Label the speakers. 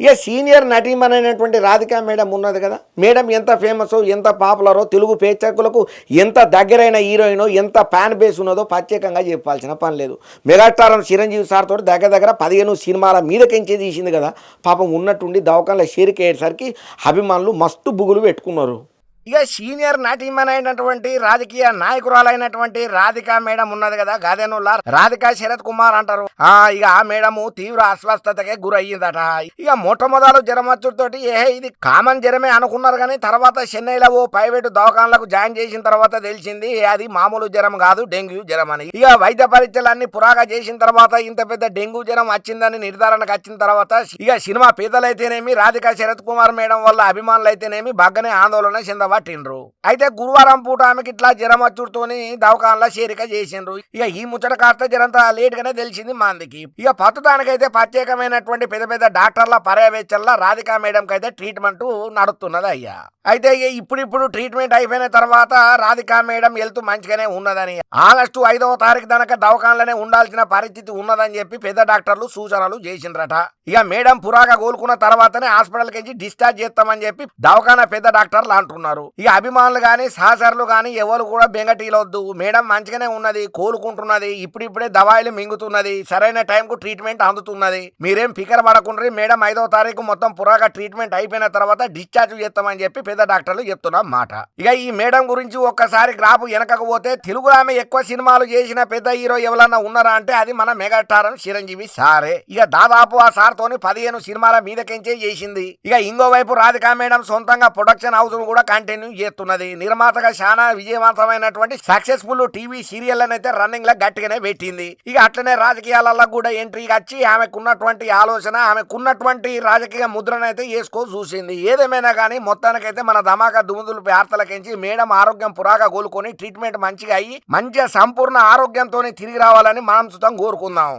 Speaker 1: ఇక senior నటీమనైనటువంటి Radhika madam ఉన్నది కదా. మేడం ఎంత ఫేమస్ ఎంత పాపులరో తెలుగు ప్రేక్షకులకు ఎంత దగ్గరైన హీరోయినో ఎంత ఫ్యాన్ బేస్ ఉన్నదో ప్రత్యేకంగా చెప్పాల్సిన పని లేదు. మెగాస్టార్ చిరంజీవి సార్ తోటి దగ్గర దగ్గర పదిహేను సినిమాల మీదకించే తీసింది కదా. పాపం ఉన్నట్టుండి దవాఖాన్లో షేర్కి అయ్యేసరికి అభిమానులు మస్తు బుగులు పెట్టుకున్నారు. ఇక సీనియర్ నటీమణైనటువంటి రాజకీయ నాయకురాలైనటువంటి రాధికా మేడం ఉన్నది కదా గాదెనుల్లా రాధికా శరత్ కుమార్ అంటారు. ఆ ఇక ఆ మేడము తీవ్ర అస్వస్థతకే గురయ్యిందట. ఇక మొట్టమొదలు జ్వరమచ్చుతోటి ఏ ఇది కామన్ జ్వరమే అనుకున్నారు కానీ తర్వాత చెన్నైలో ఓ ప్రైవేటు దవాఖానలకు జాయిన్ చేసిన తర్వాత తెలిసింది అది మామూలు జ్వరం కాదు డెంగ్యూ జ్వరం అని. ఇక వైద్య పరీక్షలన్నీ పురాగా చేసిన తర్వాత ఇంత పెద్ద డెంగ్యూ జ్వరం వచ్చిందని నిర్ధారణకు వచ్చిన తర్వాత ఇక సినిమా పేదలైతేనేమి రాధికా శరత్ కుమార్ మేడం వల్ల అభిమానులు అయితేనేమి బాగానే ఆందోళన పట్టిండ్రు. అయితే గురువారం పూట ఆమెకి ఇట్లా జ్వరం వచ్చుడుతోని దవకాన్లో చేరిక చేసిండ్రు. ఇక ఈ ముచ్చట కాస్త జరంత లేట్ గానే తెలిసింది మందికి. ఇక ప్రస్తుతానికైతే ప్రత్యేకమైనటువంటి పెద్ద పెద్ద డాక్టర్ల పర్యవేక్షణలో రాధికా మేడం అయితే ట్రీట్మెంట్ నడుస్తున్నది అయ్యా. అయితే ఇక ఇప్పుడిప్పుడు ట్రీట్మెంట్ అయిపోయిన తర్వాత రాధికా మేడం హెల్త్ మంచిగానే ఉన్నదని. ఆగస్టు ఐదవ తారీఖు దాకా దవకాన్లనే ఉండాల్సిన పరిస్థితి ఉన్నదని చెప్పి పెద్ద డాక్టర్లు సూచనలు చేసిండ్రట. ఇక మేడం పురాగా కోలుకున్న తర్వాతనే హాస్పిటల్కి వెళ్ళి డిశ్చార్జ్ చేస్తామని చెప్పి దవాఖాన పెద్ద డాక్టర్లు అంటున్నారు. ఇక అభిమానులు కానీ సహచరులు కానీ ఎవరు కూడా బెంగటీలొద్దు. మేడం మంచిగానే ఉన్నది కోలుకుంటున్నది ఇప్పుడిప్పుడే దవాయిలు మింగుతున్నది సరైన టైంకు ట్రీట్మెంట్ అందుతున్నది. మీరేం ఫికర్ పడకుండా మేడం ఐదో తారీఖు మొత్తం పురాగా ట్రీట్మెంట్ అయిపోయిన తర్వాత డిశ్చార్జ్ చేస్తామని చెప్పి పెద్ద డాక్టర్లు చెప్తున్నారు మాట. ఇక ఈ మేడం గురించి ఒక్కసారి గ్రాఫ్ వెనకకు పోతే తెలుగు ఆమె ఎక్కువ సినిమాలు చేసిన పెద్ద హీరో ఎవరన్నా ఉన్నారా అంటే అది మన మెగాస్టార్ చిరంజీవి సారే. ఇక దాదాపు ఆ సార్ తోని పదిహేను సినిమాల మీదకెంచే చేసింది. ఇక ఇంకో వైపు రాధికా మేడం సొంతంగా ప్రొడక్షన్ హౌస్ కూడా కంటిన్యూ చేస్తున్నది. నిర్మాతగా చాలా విజయవంతమైనటువంటి సక్సెస్ఫుల్ టీవీ సీరియల్ అయితే రన్నింగ్ లా గట్టిగానే పెట్టింది. ఇక అట్లనే రాజకీయాలలో కూడా ఎంట్రీ వచ్చి ఆమెకున్నటువంటి ఆలోచన ఆమెకున్నటువంటి రాజకీయ ముద్రను అయితే వేసుకో చూసింది. ఏదేమైనా కానీ మొత్తానికైతే మన ధమాకా దుముదులు వార్తలకించి మేడం ఆరోగ్యం పురాగా కోలుకొని ట్రీట్మెంట్ మంచిగా అయ్యి మంచిగా సంపూర్ణ ఆరోగ్యంతో తిరిగి రావాలని మనం సుతం కోరుకుందాం.